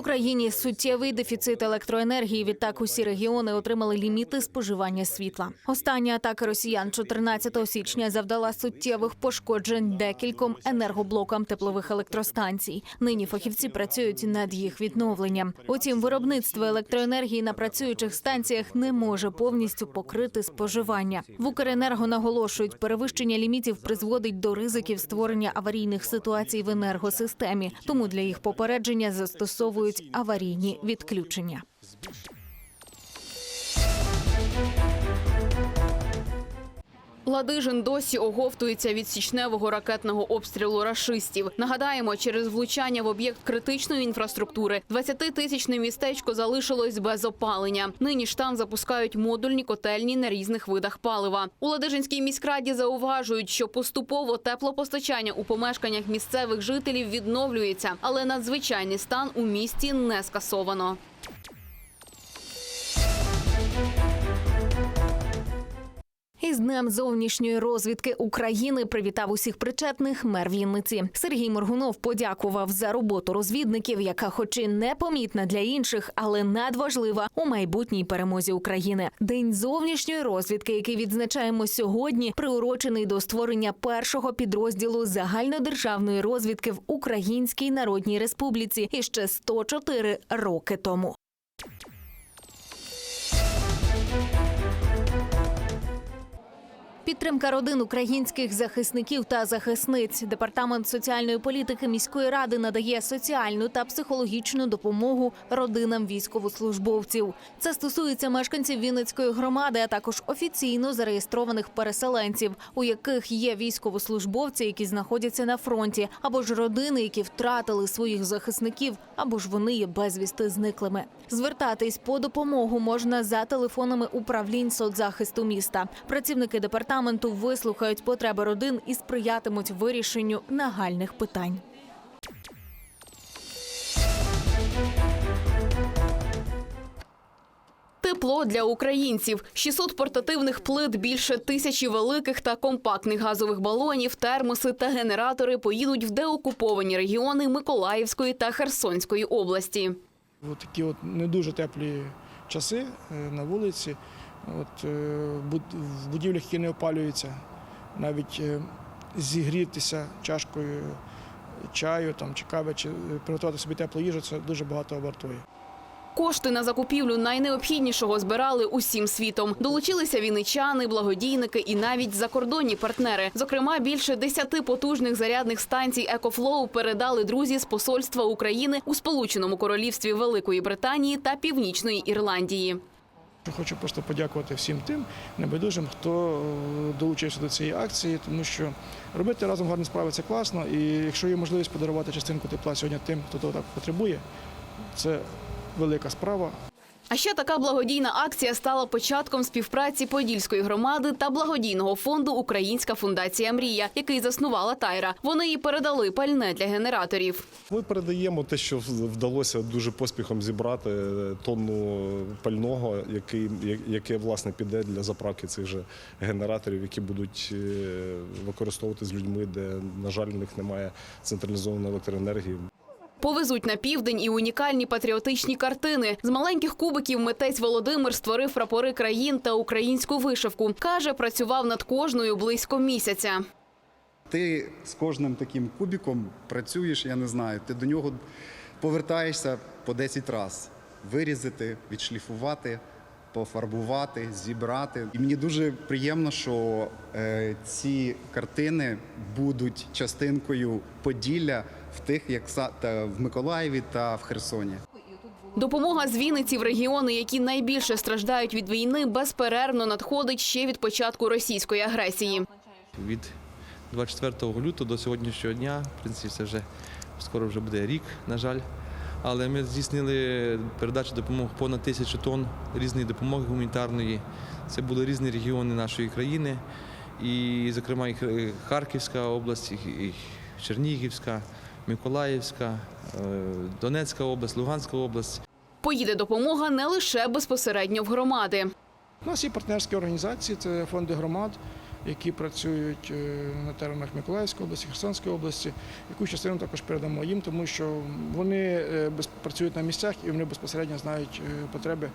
Україні суттєвий дефіцит електроенергії. Відтак усі регіони отримали ліміти споживання світла. Остання атака росіян 14 січня завдала суттєвих пошкоджень декільком енергоблокам теплових електростанцій. Нині фахівці працюють над їх відновленням. Утім, виробництво електроенергії на працюючих станціях не може повністю покрити споживання. В Укренерго наголошують, перевищення лімітів призводить до ризиків створення аварійних ситуацій в енергосистемі. Тому для їх попередження застосовують аварійні відключення. Ладижин досі оговтується від січневого ракетного обстрілу рашистів. Нагадаємо, через влучання в об'єкт критичної інфраструктури 20-тисячне містечко залишилось без опалення. Нині ж там запускають модульні котельні на різних видах палива. У Ладижинській міськраді зауважують, що поступово теплопостачання у помешканнях місцевих жителів відновлюється, але надзвичайний стан у місті не скасовано. Із днем зовнішньої розвідки України привітав усіх причетних мер Вінниці. Сергій Моргунов подякував за роботу розвідників, яка, хоч і непомітна для інших, але надважлива у майбутній перемозі України. День зовнішньої розвідки, який відзначаємо сьогодні, приурочений до створення першого підрозділу загальнодержавної розвідки в Українській Народній Республіці іще 104 роки тому. Підтримка родин українських захисників та захисниць. Департамент соціальної політики міської ради надає соціальну та психологічну допомогу родинам військовослужбовців. Це стосується мешканців Вінницької громади, а також офіційно зареєстрованих переселенців, у яких є військовослужбовці, які знаходяться на фронті, або ж родини, які втратили своїх захисників, або ж вони є безвісти зниклими. Звертатись по допомогу можна за телефонами управлінь соцзахисту міста. Працівники департаменту вислухають потреби родин і сприятимуть вирішенню нагальних питань. Тепло для українців, 600 портативних плит, більше тисячі великих та компактних газових балонів, термоси та генератори поїдуть в деокуповані регіони Миколаївської та Херсонської області. Такі от не дуже теплі часи е, на вулиці. От, е, в будівлях, які не опалюються, навіть е, зігрітися чашкою чаю там, чи кави, чи е, приготувати собі теплу їжу, це дуже багато вартує. Кошти на закупівлю найнеобхіднішого збирали усім світом. Долучилися вінничани, благодійники і навіть закордонні партнери. Зокрема, більше десяти потужних зарядних станцій «Екофлоу» передали друзі з посольства України у Сполученому Королівстві Великої Британії та Північної Ірландії. Хочу просто подякувати всім тим небайдужим, хто е, долучився до цієї акції, тому що робити разом гарні справи це класно. І якщо є можливість подарувати частинку тепла сьогодні тим, хто того так потребує, це велика справа. А ще така благодійна акція стала початком співпраці Подільської громади та благодійного фонду Українська фундація Мрія, який заснувала Тайра. Вони їй передали пальне для генераторів. Ми передаємо те, що вдалося дуже поспіхом зібрати е, тонну пального, який, яке власне піде для заправки цих же генераторів, які будуть е, використовувати з людьми, де, на жаль, у них немає централізованої електроенергії. Повезуть на південь і унікальні патріотичні картини. З маленьких кубиків митець Володимир створив прапори країн та українську вишивку. Каже, працював над кожною близько місяця. Ти з кожним таким кубіком працюєш, я не знаю, ти до нього повертаєшся по 10 разів. Вирізати, відшліфувати, пофарбувати, зібрати. І мені дуже приємно, що е, ці картини будуть частинкою Поділля в тих, як в Миколаєві та в Херсоні. Допомога з Вінниці в регіони, які найбільше страждають від війни, безперервно надходить ще від початку російської агресії. від 24 лютого до сьогоднішнього дня. В принципі, це вже скоро вже буде рік, на жаль. Але ми здійснили передачу допомоги понад тисячу тонн різної допомоги гуманітарної. Це були різні регіони нашої країни, і, зокрема, і Харківська область, і Чернігівська, Миколаївська, е, Донецька область, Луганська область. Поїде допомога не лише безпосередньо в громади. У нас є партнерські організації, це фонди громад, які працюють е, на теренах Миколаївської області, Херсонської області. Яку частину також передамо їм, тому що вони е, працюють на місцях і вони безпосередньо знають потреби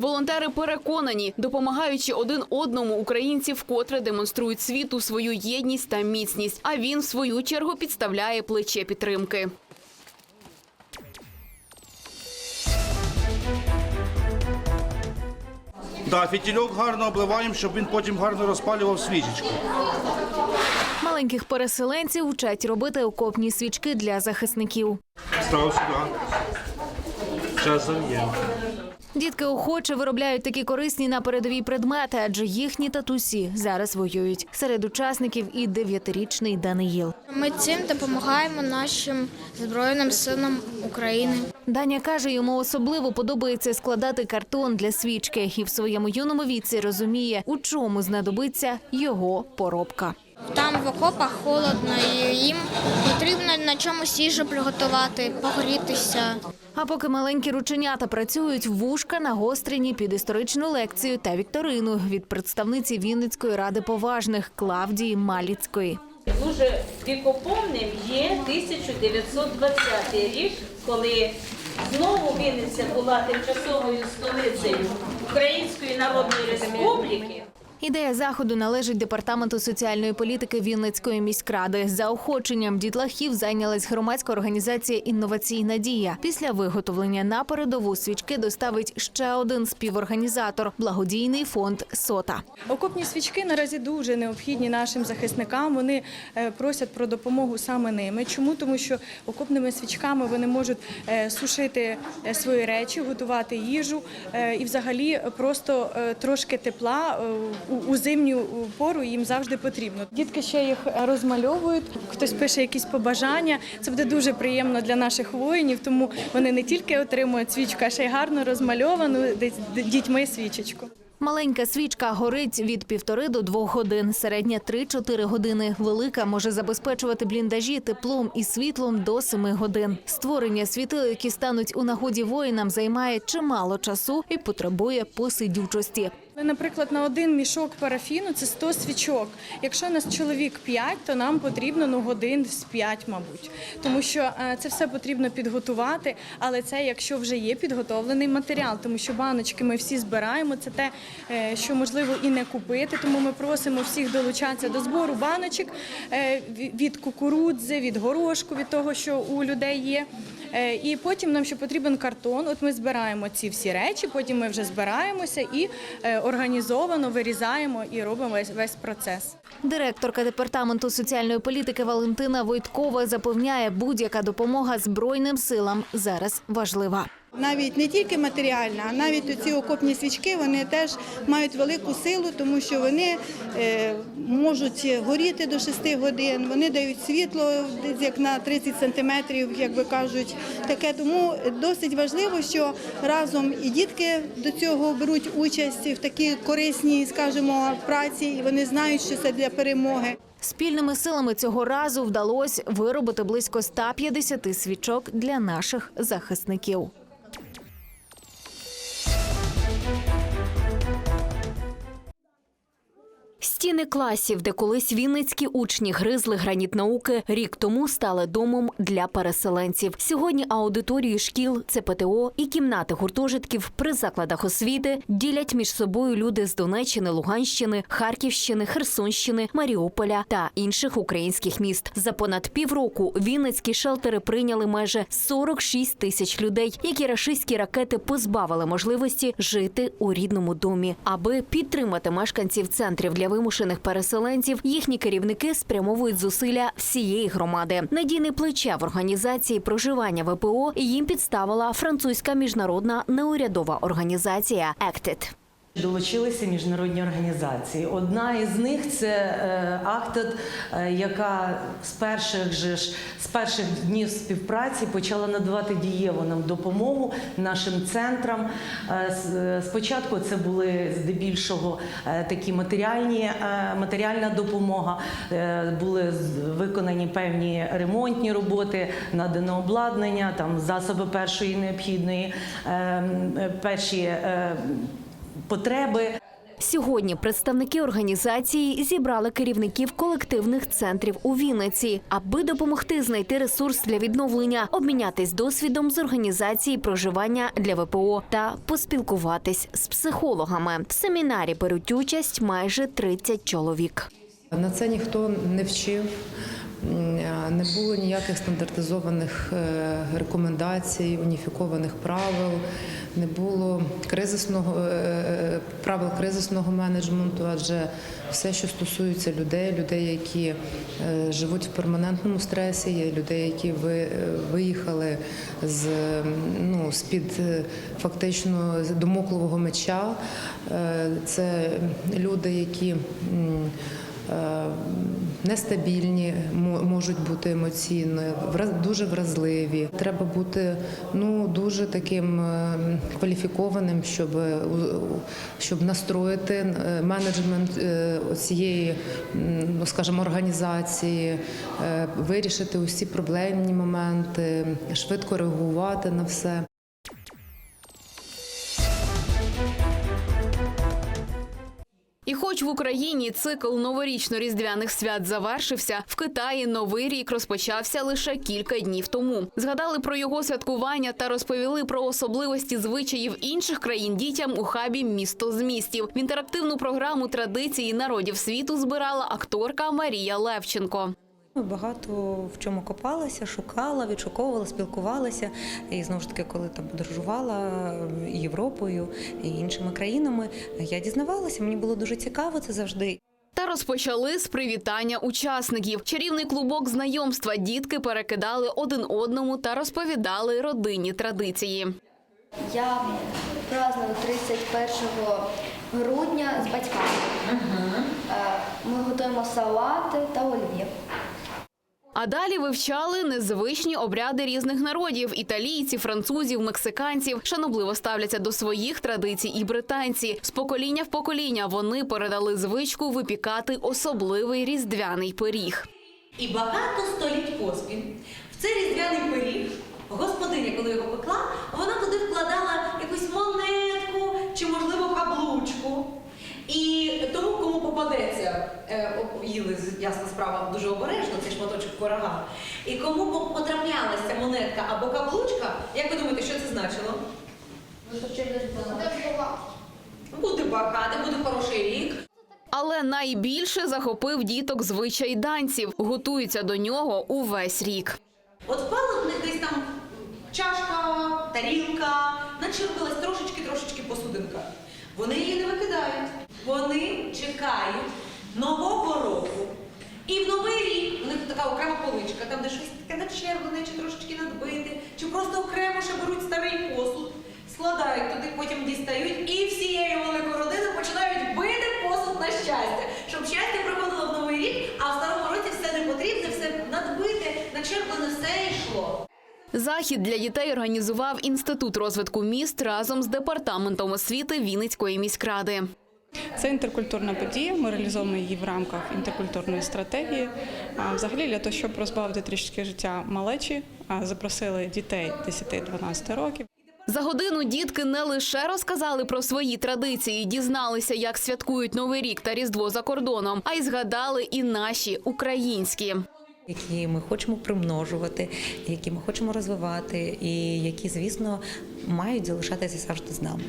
Волонтери переконані, допомагаючи один одному, українці вкотре демонструють світу свою єдність та міцність. А він, в свою чергу, підставляє плече підтримки. Да, фітільок гарно обливаємо, щоб він потім гарно розпалював свічечку. Маленьких переселенців вчать робити окопні свічки для захисників. Став сюди. Зараз зав'ємо. Дітки охоче виробляють такі корисні на передовій предмети, адже їхні татусі зараз воюють. Серед учасників і дев'ятирічний Даниїл. Ми цим допомагаємо нашим Збройним силам України. Даня каже, йому особливо подобається складати картон для свічки, і в своєму юному віці розуміє, у чому знадобиться його поробка. Там в окопах холодно, і їм потрібно на чомусь їжу приготувати, погрітися. А поки маленькі рученята працюють, вушка нагострені під історичну лекцію та вікторину від представниці Вінницької ради поважних Клавдії Маліцької. Дуже вікоповним є 1920 рік, коли знову Вінниця була тимчасовою столицею Української Народної Республіки. Ідея заходу належить департаменту соціальної політики Вінницької міськради. За охоченням дітлахів зайнялась громадська організація Інноваційна дія. Після виготовлення на передову свічки доставить ще один співорганізатор благодійний фонд Сота. Окопні свічки наразі дуже необхідні нашим захисникам. Вони е, просять про допомогу саме ними. Чому? Тому що окопними свічками вони можуть е, сушити е, свої речі, готувати їжу і, взагалі, просто трошки тепла у- зимню пору їм завжди потрібно. Дітки ще їх розмальовують. Хтось пише якісь побажання. Це буде дуже приємно для наших воїнів, тому вони не тільки отримують свічку, а ще й гарно розмальовану дітьми свічечку. Маленька свічка горить від півтори до двох годин. Середня 3-4 години. Велика може забезпечувати бліндажі теплом і світлом до 7 годин. Створення світил, які стануть у нагоді воїнам, займає чимало часу і потребує посидючості. Наприклад, на один мішок парафіну це 100 свічок. Якщо нас чоловік 5, то нам потрібно ну годин з 5, мабуть. Тому що е, це все потрібно підготувати, але це якщо вже є підготовлений матеріал, тому що баночки ми всі збираємо. Це те, е, що можливо і не купити. Тому ми просимо всіх долучатися до збору баночок е, від кукурудзи, від горошку, від того, що у людей є. І потім нам ще потрібен картон. От ми збираємо ці всі речі, потім ми вже збираємося і організовано вирізаємо і робимо весь, весь процес. Директорка департаменту соціальної політики Валентина Войткова запевняє, будь-яка допомога збройним силам зараз важлива. Навіть не тільки матеріальна, а навіть ці окопні свічки вони теж мають велику силу, тому що вони е, можуть горіти до 6 годин, вони дають світло як на 30 сантиметрів, як би кажуть. Таке тому досить важливо, що разом і дітки до цього беруть участь в такій корисній, скажімо, праці, і вони знають, що це для перемоги. Спільними силами цього разу вдалося виробити близько 150 свічок для наших захисників. Стіни класів, де колись вінницькі учні гризли граніт науки, рік тому стали домом для переселенців. Сьогодні аудиторії шкіл, ЦПТО і кімнати гуртожитків при закладах освіти ділять між собою люди з Донеччини, Луганщини, Харківщини, Херсонщини, Маріуполя та інших українських міст. За понад півроку вінницькі шелтери прийняли майже 46 тисяч людей, які рашистські ракети позбавили можливості жити у рідному домі. Аби підтримати мешканців центрів для вимушених переселенців, їхні керівники спрямовують зусилля всієї громади. Надійне плече в організації проживання ВПО їм підставила французька міжнародна неурядова організація «Ектед». Долучилися міжнародні організації. Одна із них це е, Актед, е, яка з перших же ж з перших днів співпраці почала надавати дієву нам допомогу нашим центрам. Е, е, Спочатку це були здебільшого е, такі матеріальні е, матеріальна допомога. Е, Були виконані певні ремонтні роботи, надано обладнання, там засоби першої необхідної, е, м, е, перші. Потреби. Сьогодні представники організації зібрали керівників колективних центрів у Вінниці, аби допомогти знайти ресурс для відновлення, обмінятись досвідом з організації проживання для ВПО та поспілкуватись з психологами. В семінарі беруть участь майже 30 чоловік. На це ніхто не вчив. Не було ніяких стандартизованих е, рекомендацій, уніфікованих правил, не було кризисного е, правил кризисного менеджменту, адже все, що стосується людей, людей, які е, живуть в перманентному стресі, є людей, які ви- е, виїхали з ну під фактично домоклового меча. Е, Це люди, які е, нестабільні, мо- можуть бути емоційно, дуже вразливі. Треба бути ну дуже таким е, кваліфікованим, щоб е, щоб настроїти е, менеджмент цієї, ну скажімо, організації, вирішити усі проблемні моменти, швидко реагувати на все. Хоч в Україні цикл новорічно-різдвяних свят завершився, в Китаї новий рік розпочався лише кілька днів тому. Згадали про його святкування та розповіли про особливості звичаїв інших країн дітям у хабі Місто з містів. В інтерактивну програму традиції народів світу збирала акторка Марія Левченко. Багато в чому копалася, шукала, відшуковувала, спілкувалася. І знову ж таки, коли там подорожувала Європою і іншими країнами, я дізнавалася. Мені було дуже цікаво це завжди. Та розпочали з привітання учасників. Чарівний клубок знайомства дітки перекидали один одному та розповідали родинні традиції. Я праздную 31 грудня з батьками. Е, Ми готуємо салати та олів'є. А далі вивчали незвичні обряди різних народів: італійців, французів, мексиканців. Шанобливо ставляться до своїх традицій і британці. З покоління в покоління вони передали звичку випікати особливий різдвяний пиріг. І багато століть поспіль в цей різдвяний пиріг господиня, коли його пекла, вона туди вкладала якусь монетку чи, можливо, каблучку. І тому, кому попадеться, е, їли ясна справа дуже обережно цей шматочок пирога. І кому потраплялася монетка або каблучка, як ви думаєте, що це значило? Буде багато, буде хороший рік. Але найбільше захопив діток звичай данців. Готуються до нього увесь рік. От впала в них десь там чашка, тарілка, начерпалась трошечки-трошечки посудинка. Вони її не викидають. Вони чекають нового року. І в новий рік у них така окрема поличка, там де щось таке начерплене, чи трошечки надбите, чи просто окремо ще беруть старий посуд, складають туди, потім дістають, і всією великою родиною починають бити посуд на щастя, щоб щастя приходило в новий рік, а в старому році все не потрібне, все надбите, начерплене, все йшло. Захід для дітей організував інститут розвитку міст разом з департаментом освіти Вінницької міськради. Це інтеркультурна подія. Ми реалізовуємо її в рамках інтеркультурної стратегії. А взагалі для того, щоб розбавити трішки життя малечі, запросили дітей 10-12 років. За годину дітки не лише розказали про свої традиції, дізналися, як святкують Новий рік та Різдво за кордоном, а й згадали і наші українські. Які ми хочемо примножувати, які ми хочемо розвивати, і які, звісно, мають залишатися завжди з нами.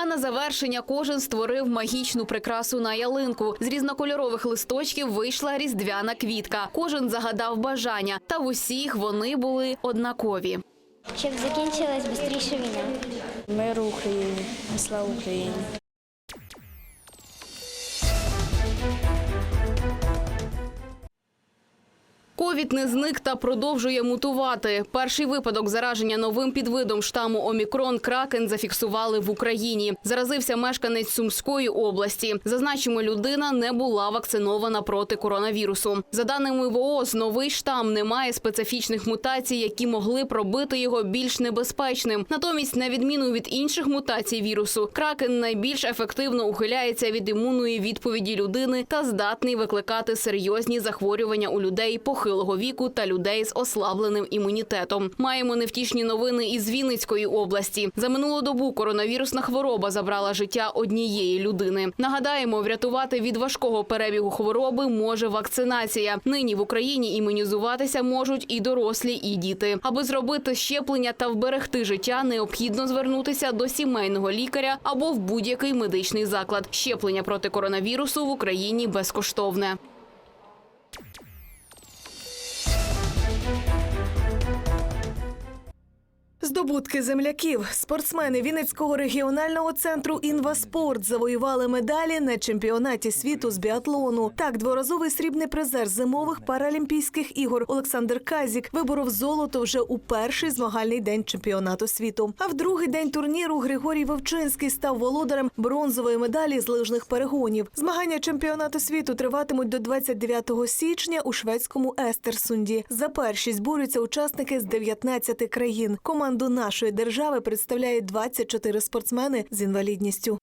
А на завершення кожен створив магічну прикрасу на ялинку. З різнокольорових листочків вийшла різдвяна квітка. Кожен загадав бажання, та в усіх вони були однакові. Щоб закінчилась швидше війна. Миру Україні, слава Україні. Ковід не зник та продовжує мутувати. Перший випадок зараження новим підвидом штаму Омікрон Кракен зафіксували в Україні. Заразився мешканець Сумської області. Зазначимо, людина не була вакцинована проти коронавірусу. За даними ВООЗ, новий штам не має специфічних мутацій, які могли б робити його більш небезпечним. Натомість, на відміну від інших мутацій вірусу, кракен найбільш ефективно ухиляється від імунної відповіді людини та здатний викликати серйозні захворювання у людей похилого похилого віку та людей з ослабленим імунітетом. Маємо невтішні новини із Вінницької області. За минулу добу коронавірусна хвороба забрала життя однієї людини. Нагадаємо, врятувати від важкого перебігу хвороби може вакцинація. Нині в Україні імунізуватися можуть і дорослі, і діти. Аби зробити щеплення та вберегти життя, необхідно звернутися до сімейного лікаря або в будь-який медичний заклад. Щеплення проти коронавірусу в Україні безкоштовне. Здобутки земляків. Спортсмени Вінницького регіонального центру «Інваспорт» завоювали медалі на чемпіонаті світу з біатлону. Так, дворазовий срібний призер зимових паралімпійських ігор Олександр Казік виборов золото вже у перший змагальний день чемпіонату світу. А в другий день турніру Григорій Вовчинський став володарем бронзової медалі з лижних перегонів. Змагання чемпіонату світу триватимуть до 29 січня у шведському Естерсунді. За першість борються учасники з 19 країн. Команду нашої держави представляють 24 спортсмени з інвалідністю.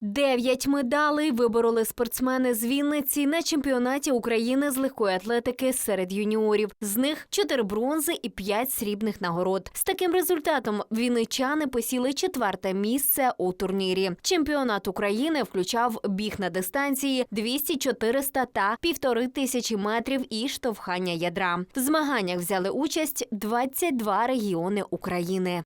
Дев'ять медалей вибороли спортсмени з Вінниці на чемпіонаті України з легкої атлетики серед юніорів. З них чотири бронзи і п'ять срібних нагород. З таким результатом вінничани посіли четверте місце у турнірі. Чемпіонат України включав біг на дистанції 200, 400 та півтори тисячі метрів і штовхання ядра. В змаганнях взяли участь 22 регіони України.